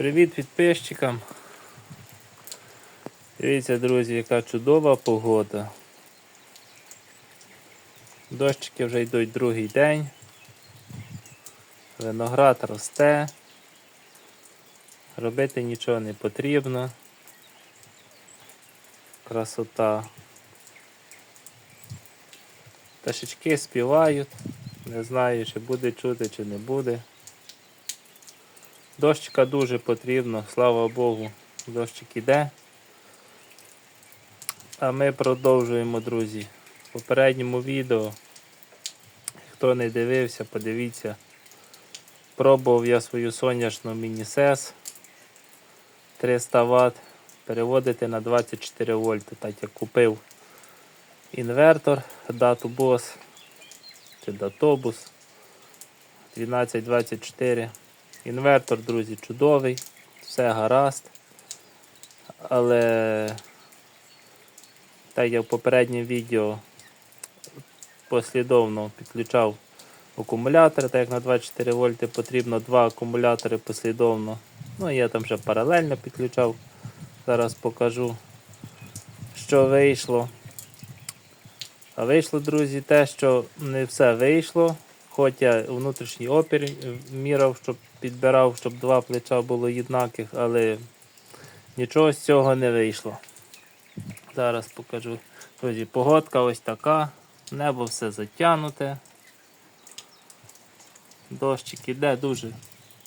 Привіт підписчикам. Дивіться, друзі, яка чудова погода. Дощики вже йдуть другий день. Виноград росте. Робити нічого не потрібно. Красота. Пташечки співають. Не знаю, чи буде чути, чи не буде. Дощика дуже потрібно, слава Богу, дощик іде. А ми продовжуємо, друзі. В попередньому відео, хто не дивився, подивіться. Пробував я свою сонячну міні-сес 300 Вт переводити на 24 вольти, так як купив інвертор дату чи Databus 1224. Інвертор, друзі, чудовий, все гаразд. Але так як в попередньому відео послідовно підключав акумулятори, так як на 24 вольти потрібно два акумулятори послідовно. Ну, я там вже паралельно підключав. Зараз покажу, що вийшло. А вийшло, друзі, те, що не все вийшло. Хоч я внутрішній опір міряв, щоб підбирав, щоб два плеча було єднаких, але нічого з цього не вийшло. Зараз покажу. Друзі, погодка ось така, небо все затягнуте. Дощик іде, дуже,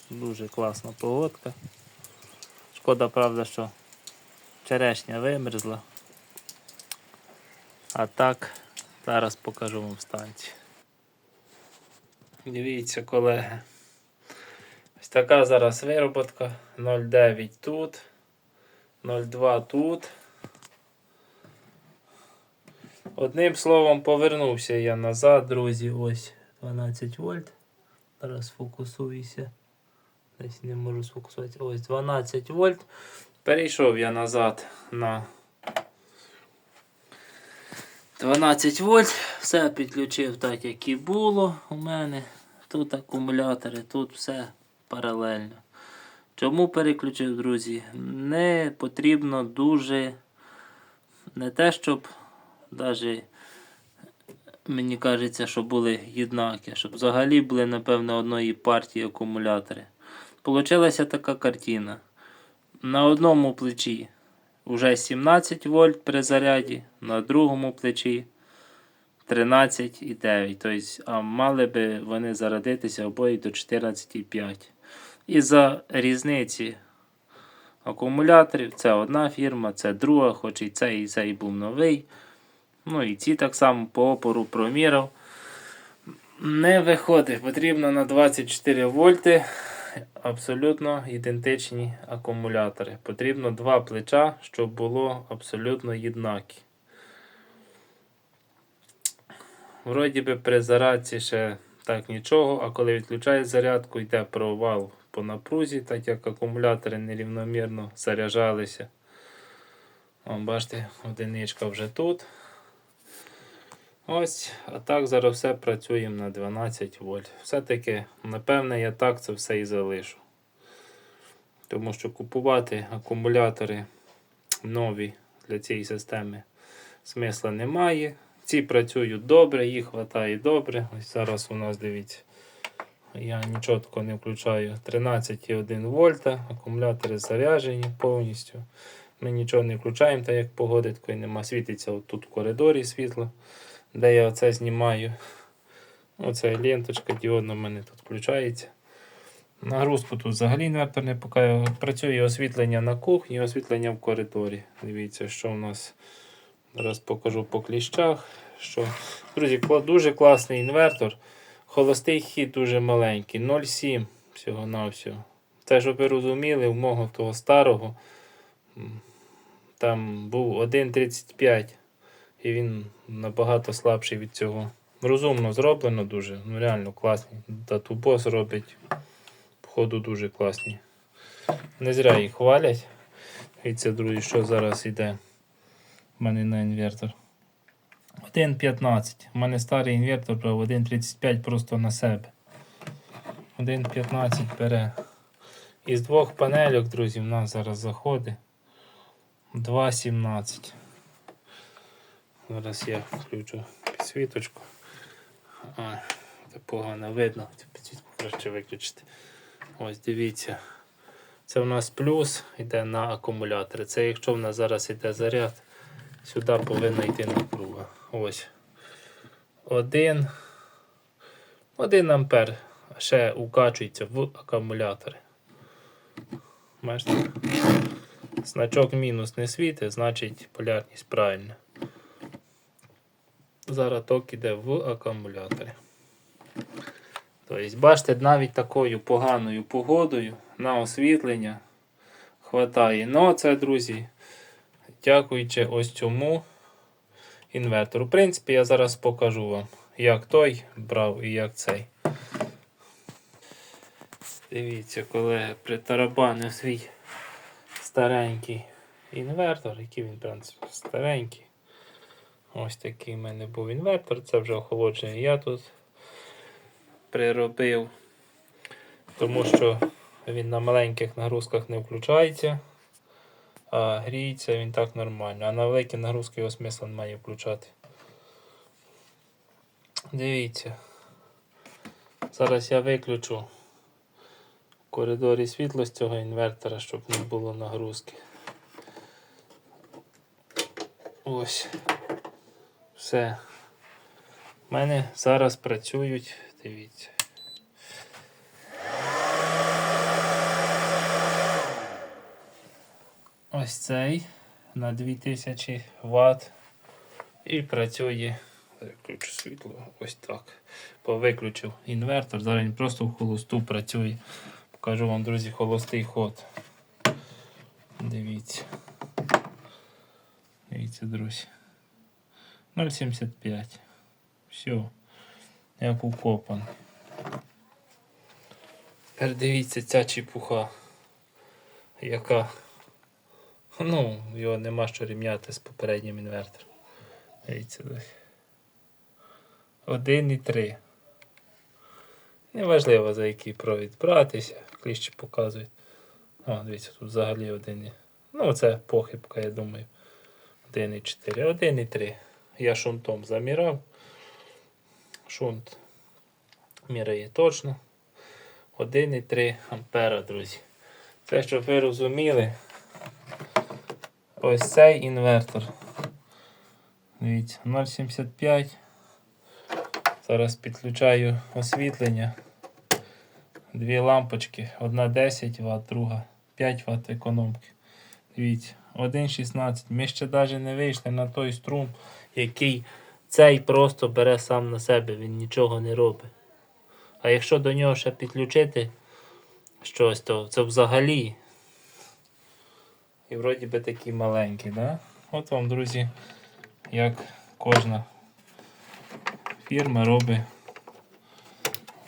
дуже класна погодка. Шкода, правда, що черешня вимерзла. А так, зараз покажу вам станцію. Дивіться, колеги. Така зараз вироботка. 0,9 тут, 0,2 тут. Одним словом, повернувся я назад, друзі. Ось 12 вольт. Зараз фокусуюся. Десь не можу сфокусуватися. Ось 12 вольт. Перейшов я назад на 12 вольт. Все підключив так, як і було у мене. Тут акумулятори, тут все паралельно. Чому переключив, друзі? Не потрібно дуже не те, щоб навіть мені кажеться, що були єднакі, щоб взагалі були, напевно, одної партії акумулятори. Получилася така картина. На одному плечі вже 17 вольт при заряді, на другому плечі 13,9. Тобто, а мали би вони зарядитися обоє до 14,5. І за різниці акумуляторів це одна фірма, це друга, хоч і цей і цей був новий. Ну і ці так само по опору проміряв. Не виходить, потрібно на 24 вольти абсолютно ідентичні акумулятори. Потрібно два плеча, щоб було абсолютно єднакі. Вроді би при зарядці ще так нічого, а коли відключають зарядку, йде провал по напрузі, так як акумулятори нерівномірно заряджалися. О, бачите, одиничка вже тут. Ось, а так зараз все працюємо на 12 вольт. Все-таки, напевне, я так це все і залишу. Тому що купувати акумулятори нові для цієї системи смисла немає. Ці працюють добре, їх вистачає добре. Ось зараз у нас дивіться. Я нічого такого не включаю. 13,1 вольта, акумулятори заряджені повністю. Ми нічого не включаємо, так як погоди такої нема. Світиться тут в коридорі світло, де я оце знімаю. Оце ленточка діодна в мене тут включається. Нагрузку тут взагалі інвертор не показує. Працює освітлення на кухні, освітлення в коридорі. Дивіться, що в нас. Зараз покажу по кліщах. Що... Друзі, дуже класний інвертор. Холостий хід дуже маленький, 0,7 всього-навсього. Це, щоб ви розуміли, у мого того старого там був 1,35 і він набагато слабший від цього. Розумно зроблено дуже, ну реально класний. Датубос робить, походу, дуже класні. Не зря їх хвалять. Дивіться, друзі, що зараз йде в мене на інвертор. 1.15. У мене старий інвертор брав 1.35 просто на себе. 1.15 бере. Із двох панельок, друзі, в нас зараз заходить 2,17. Зараз я включу підсвіточку. А, це погано видно, цю підсвітку краще виключити. Ось дивіться. Це у нас плюс йде на акумулятор. Це якщо в нас зараз йде заряд, сюди повинна йти напруга. Ось. Один. Один ампер ще укачується в акумулятори. Бачите? Значок мінус не світить, значить полярність правильна. Зараз ток іде в акумуляторі. Тобто, бачите, навіть такою поганою погодою на освітлення хватає. Ну, це, друзі, дякуючи ось цьому інвертору. В принципі, я зараз покажу вам, як той брав і як цей. Дивіться, колеги, притарабанив свій старенький інвертор, який він, в принципі, старенький. Ось такий в мене був інвертор, це вже охолодження я тут приробив, тому що він на маленьких нагрузках не включається, а гріється він так нормально. А на великі нагрузки його смисла немає включати. Дивіться. Зараз я виключу в коридорі світло з цього інвертора, щоб не було нагрузки. Ось. Все. У мене зараз працюють, дивіться. Ось цей на 2000 Вт і працює. Виключу світло. Ось так. Повиключив інвертор. Зараз він просто в холосту працює. Покажу вам, друзі, холостий ход. Дивіться. Дивіться, друзі. 0,75. Все. Як укопан. Тепер дивіться ця чепуха. Яка. Ну, його нема що рівняти з попереднім інвертором. Дивіться, друзі. 1,3. Неважливо за який провід братися. Кліщі показують. О, дивіться, тут взагалі один. Ну, це похибка, я думаю. 1,4, 1,3. Я шунтом заміряв. Шунт міряє точно. 1,3 ампера, друзі. Це, щоб ви розуміли, ось цей інвертор. Дивіться, 0,75. Зараз підключаю освітлення. Дві лампочки. Одна 10 Вт, друга 5 Вт економки. Дивіться, 1,16. Ми ще навіть не вийшли на той струм, який цей просто бере сам на себе, він нічого не робить. А якщо до нього ще підключити щось, то це взагалі. І вроді би такий маленький, да? От вам, друзі, як кожна фірма робить.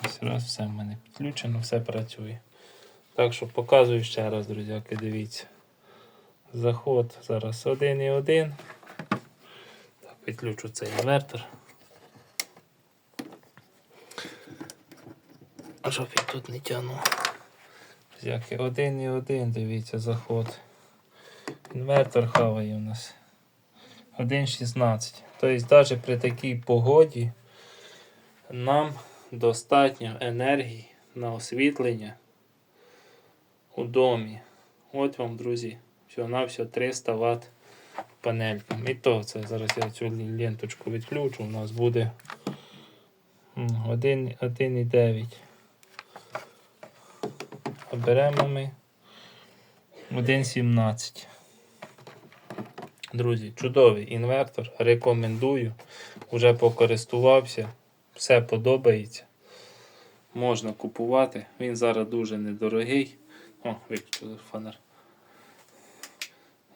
Ось раз все в мене підключено, все працює. Так що показую ще раз, друзяки, дивіться. Заход зараз 1,1. Так, підключу цей інвертор. А щоб я тут не тягнув. Друзяки, 1,1, дивіться, заход. Інвертор хаває у нас. 1,16. Тобто навіть при такій погоді нам достатньо енергії на освітлення у домі. От вам, друзі, всього на все 300 Вт панелька. І то це зараз я цю ленточку відключу. У нас буде м, 1 1,9. А беремо ми 1,17. Друзі, чудовий інвертор. Рекомендую. Уже покористувався. Все подобається. Можна купувати. Він зараз дуже недорогий. О, виключили фонар.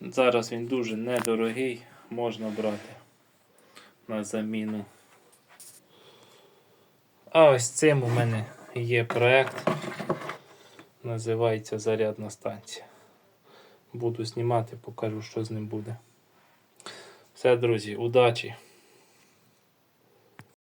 Зараз він дуже недорогий. Можна брати на заміну. А ось цим у мене є проект. Називається Зарядна станція. Буду знімати, покажу, що з ним буде. Все, друзі, удачі!